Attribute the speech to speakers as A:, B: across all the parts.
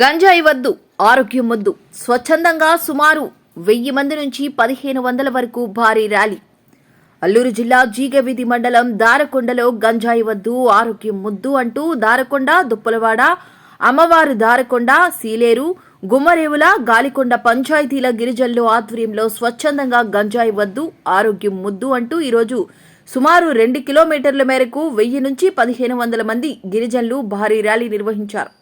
A: గంజాయి వద్దు ఆరోగ్యం వద్దు. స్వచ్ఛందంగా సుమారు వెయ్యి మంది నుంచి పదిహేను వందల వరకు భారీ ర్యాలీ. అల్లూరు జిల్లా జీగవీధి మండలం దారకొండలో గంజాయి వద్దు ఆరోగ్యం ముద్దు అంటూ దారకొండ దుప్పలవాడ అమ్మవారు దారకొండ సీలేరు గుమ్మరేవుల గాలికొండ పంచాయతీల గిరిజనుల ఆధ్వర్యంలో స్వచ్ఛందంగా గంజాయి వద్దు ఆరోగ్యం ముద్దు అంటూ ఈరోజు సుమారు రెండు కిలోమీటర్ల మేరకు వెయ్యి నుంచి పదిహేను వందల మంది గిరిజనులు భారీ ర్యాలీ నిర్వహించారు.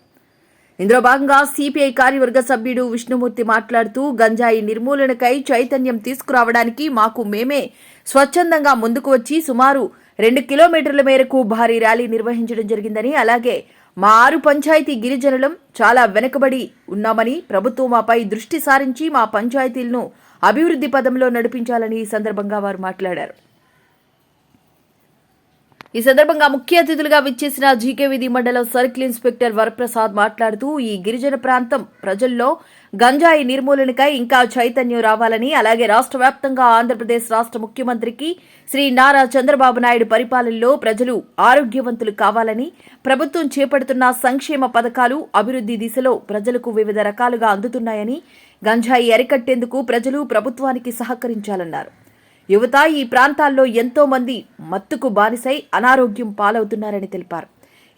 A: ఇందులో భాగంగా సిపిఐ కార్యవర్గ సభ్యుడు విష్ణుమూర్తి మాట్లాడుతూ గంజాయి నిర్మూలనకై చైతన్యం తీసుకురావడానికి మాకు మేమే స్వచ్ఛందంగా ముందుకు వచ్చి సుమారు రెండు కిలోమీటర్ల మేరకు భారీ ర్యాలీ నిర్వహించడం జరిగిందని అలాగే మా ఆరు పంచాయతీ గిరిజనులం చాలా వెనుకబడి ఉన్నామని ప్రభుత్వం మాపై దృష్టి సారించి మా పంచాయతీలను అభివృద్ధి పదంలో నడిపించాలని ఈ సందర్భంగా వారు మాట్లాడారు. ఈ సందర్భంగా ముఖ్య అతిథులుగా విచ్చేసిన జీకేవిధి మండలం సర్కిల్ ఇన్స్పెక్టర్ వరప్రసాద్ మాట్లాడుతూ ఈ గిరిజన ప్రాంతం ప్రజల్లో గంజాయి నిర్మూలనకై ఇంకా చైతన్యం రావాలని అలాగే రాష్ట్ర వ్యాప్తంగా ఆంధ్రప్రదేశ్ రాష్ట్ర ముఖ్యమంత్రికి శ్రీ నారా చంద్రబాబు నాయుడు పరిపాలనలో ప్రజలు ఆరోగ్యవంతులు కావాలని ప్రభుత్వం చేపడుతున్న సంక్షేమ పథకాలు అభివృద్ధి దిశలో ప్రజలకు వివిధ రకాలుగా అందుతున్నాయని గంజాయి అరికట్టేందుకు ప్రజలు ప్రభుత్వానికి సహకరించాలన్నారు. యువత ఈ ప్రాంతాల్లో ఎంతో మంది మత్తుకు బానిసై అనారోగ్యం పాలవుతున్నారని తెలిపారు.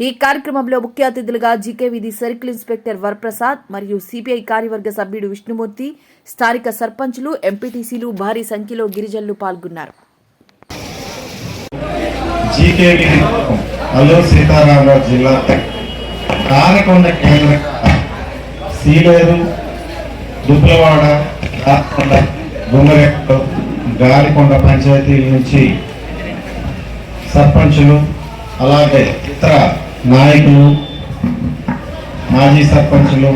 A: ఈ కార్యక్రమంలో ముఖ్య అతిథులుగా జీకేవిధి సర్కిల్ ఇన్స్పెక్టర్ వరప్రసాద్ మరియు సిపిఐ కార్యవర్గ సభ్యుడు విష్ణుమూర్తి స్థానిక సర్పంచ్లు ఎంపీటీసీలు భారీ సంఖ్యలో గిరిజనులు పాల్గొన్నారు.
B: జిల్లా సీలేరు దుబ్బలవాడ రాకొండ గాలికొండ పంచాయతీల నుంచి సర్పంచులు అలాగే ఇతర నాయకులు మాజీ సర్పంచులు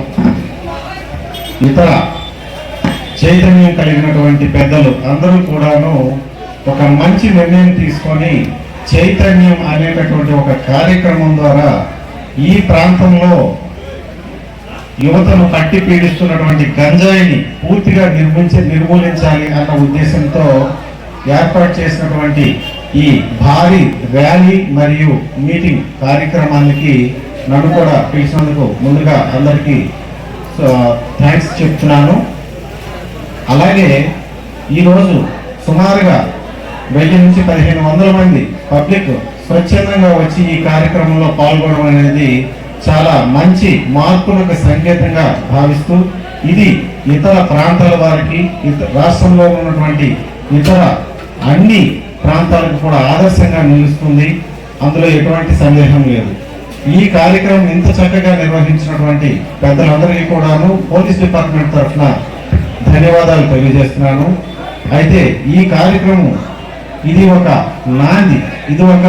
B: ఇతర చైతన్యం కలిగినటువంటి పెద్దలు అందరూ కూడాను ఒక మంచి నిర్ణయం తీసుకొని చైతన్యం అనేటటువంటి ఒక కార్యక్రమం ద్వారా ఈ ప్రాంతంలో యువతను పట్టి పీడిస్తున్నటువంటి గంజాయిని పూర్తిగా నిర్మించి నిర్మూలించాలి అన్న ఉద్దేశంతో ఏర్పాటు చేసినటువంటి ఈ భారీ ర్యాలీ మరియు మీటింగ్ కార్యక్రమానికి నన్ను కూడా పిలిచినందుకు ముందుగా అందరికీ థ్యాంక్స్ చెప్తున్నాను. అలాగే ఈరోజు సుమారుగా వెయ్యి నుంచి పదిహేను వందల మంది పబ్లిక్ స్వచ్ఛందంగా వచ్చి ఈ కార్యక్రమంలో పాల్గొనడం అనేది చాలా మంచి మార్పులకు సంకేతంగా భావిస్తూ ఇది ఇతర ప్రాంతాల వారికి రాష్ట్రంలో ఉన్నటువంటి ఇతర అన్ని ప్రాంతాలకు కూడా ఆదర్శంగా నిలుస్తుంది. అందులో ఎటువంటి సందేహం లేదు. ఈ కార్యక్రమం ఇంత చక్కగా నిర్వహించినటువంటి పెద్దలందరికీ కూడాను పోలీస్ డిపార్ట్మెంట్ తరఫున ధన్యవాదాలు తెలియజేస్తున్నాను. అయితే ఈ కార్యక్రమం ఇది ఒక నాంది ఇది ఒక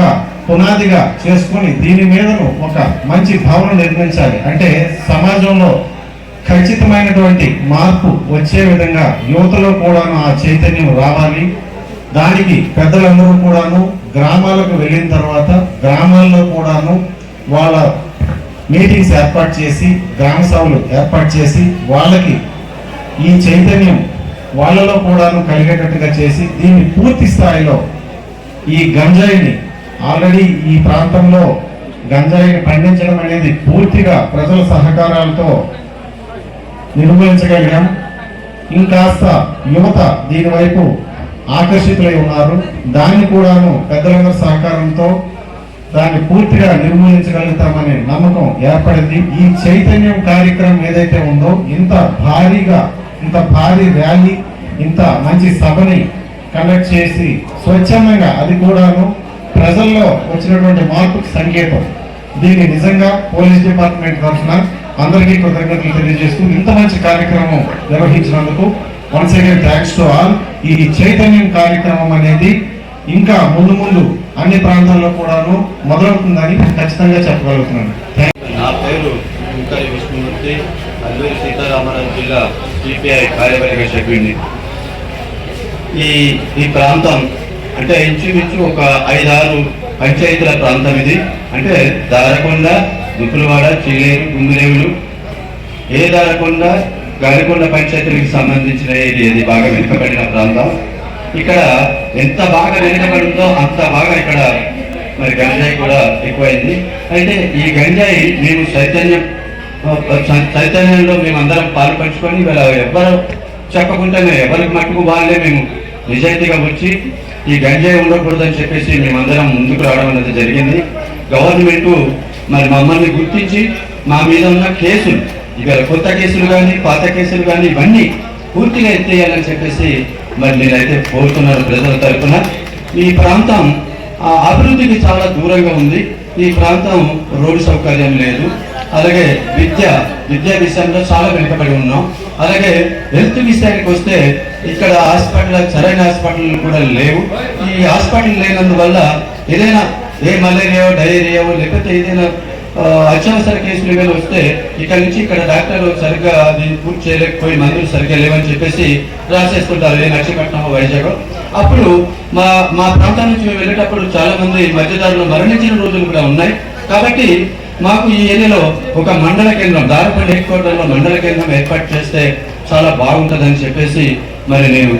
B: పునాదిగా చేసుకొని దీని మీదను ఒక మంచి భావన నిర్మించాలి. అంటే సమాజంలో ఖచ్చితమైనటువంటి మార్పు వచ్చే విధంగా యువతలో కూడాను ఆ చైతన్యం రావాలి. దానికి పెద్దలందరూ కూడాను గ్రామాలకు వెళ్ళిన తర్వాత గ్రామాల్లో కూడాను వాళ్ళ మీటింగ్స్ ఏర్పాటు చేసి గ్రామ సభలు ఏర్పాటు చేసి వాళ్ళకి ఈ చైతన్యం వాళ్ళలో కూడాను కలిగేటట్టుగా చేసి దీన్ని పూర్తి స్థాయిలో ఈ గంజాయిని ఆల్రెడీ ఈ ప్రాంతంలో గంజాయిని పండించడం అనేది పూర్తిగా ప్రజల సహకారాలతో నిర్వహించగలిగాం ఇంకాస్త యువత దీని వైపు ఆకర్షితులై ఉన్నారు. దాన్ని కూడాను పెద్దలందరి సహకారంతో దాన్ని పూర్తిగా నిర్మూలించగలుగుతామనే నమ్మకం ఏర్పడింది. ఈ చైతన్యం కార్యక్రమం ఏదైతే ఉందో ఇంత భారీగా ఇంత భారీ ర్యాలీ ఇంత మంచి సభని కండక్ట్ చేసి స్వచ్ఛందంగా అది కూడాను ప్రజల్లో వచ్చినటువంటి మార్పుకి సంకేతం. దీన్ని నిజంగా పోలీస్ డిపార్ట్మెంట్ తరఫున అందరికీ కృతజ్ఞతలు తెలియజేస్తూ ఇంత మంచి కార్యక్రమం నిర్వహించినందుకు once again thanks to all ఈ చైతన్యం కార్యక్రమం అనేది ఇంకా ముందు ముందు అన్ని ప్రాంతాల్లో కూడాను మొదలవుతుందని ఖచ్చితంగా చెప్పగలుగుతున్నాను.
C: నా పేరు ముక్కరి విష్ణుమూర్తి అల్లూరి సీతారామరాజు జిల్లా సిపిఐ కార్యవర్గ సభ్యుడిని. ఈ ఈ ప్రాంతం అంటే ఇంచుమించు ఒక ఐదారు పంచాయతీల ప్రాంతం ఇది. అంటే దారకొండ దుప్పులవాడ చీలేరు గుంగురేవులు ఏ దారకొండ గాలికొండ పంచాయతీలకు సంబంధించిన ఇది ఇది బాగా వెనుకబడిన ప్రాంతం? ఇక్కడ ఎంత బాగా వెనుకబడిందో అంత బాగా ఇక్కడ మరి గంజాయి కూడా ఎక్కువైంది. అయితే ఈ గంజాయి మేము చైతన్యం చైతన్యంలో మేమందరం పాలు పంచుకొని ఇవాళ ఎవరు చెప్పకుండానే ఎవరికి మట్టుకు వాళ్ళే మేము నిజాయితీగా వచ్చి ఈ గంజాయి ఉండకూడదని చెప్పేసి మేమందరం ముందుకు రావడం అనేది జరిగింది. గవర్నమెంట్ మరి మమ్మల్ని గుర్తించి మా మీద ఉన్న కేసులు ఇవాళ కొత్త కేసులు కానీ పాత కేసులు కానీ ఇవన్నీ పూర్తిగా ఎత్తేయాలని చెప్పేసి మరి నేనైతే కోరుతున్నాను ప్రజల తరఫున ఈ ప్రాంతం ఆ, అభివృద్ధికి చాలా దూరంగా ఉంది. ఈ ప్రాంతం రోడ్డు సౌకర్యం లేదు. అలాగే విద్య విద్యా విషయంలో చాలా వెనుకబడి ఉన్నాం. అలాగే హెల్త్ విషయానికి వస్తే ఇక్కడ హాస్పిటల్ సరైన హాస్పిటల్ కూడా లేవు. ఈ హాస్పిటల్ లేనందువల్ల ఏదైనా ఏ మలేరియా డయేరియా లేకపోతే ఏదైనా అత్యవసర కేసులు ఏమైనా వస్తే ఇక్కడ నుంచి ఇక్కడ డాక్టర్లు సరిగ్గా అది పూర్తి చేయలేకపోయి మందులు సరిగ్గా లేవని చెప్పేసి రాసేస్తుంటారు. ఏ నక్షపట్నం వైజాగ్. అప్పుడు మా మా ప్రాంతం నుంచి మేము వెళ్ళేటప్పుడు చాలా మంది మధ్యదారులు మరణించిన రోజులు కూడా ఉన్నాయి. కాబట్టి మాకు ఈ ఏరియాలో ఒక మండల కేంద్రం దారిపల్లి హెడ్ క్వార్టర్లో మండల కేంద్రం ఏర్పాటు చేస్తే చాలా బాగుంటుందని చెప్పేసి మరి నేను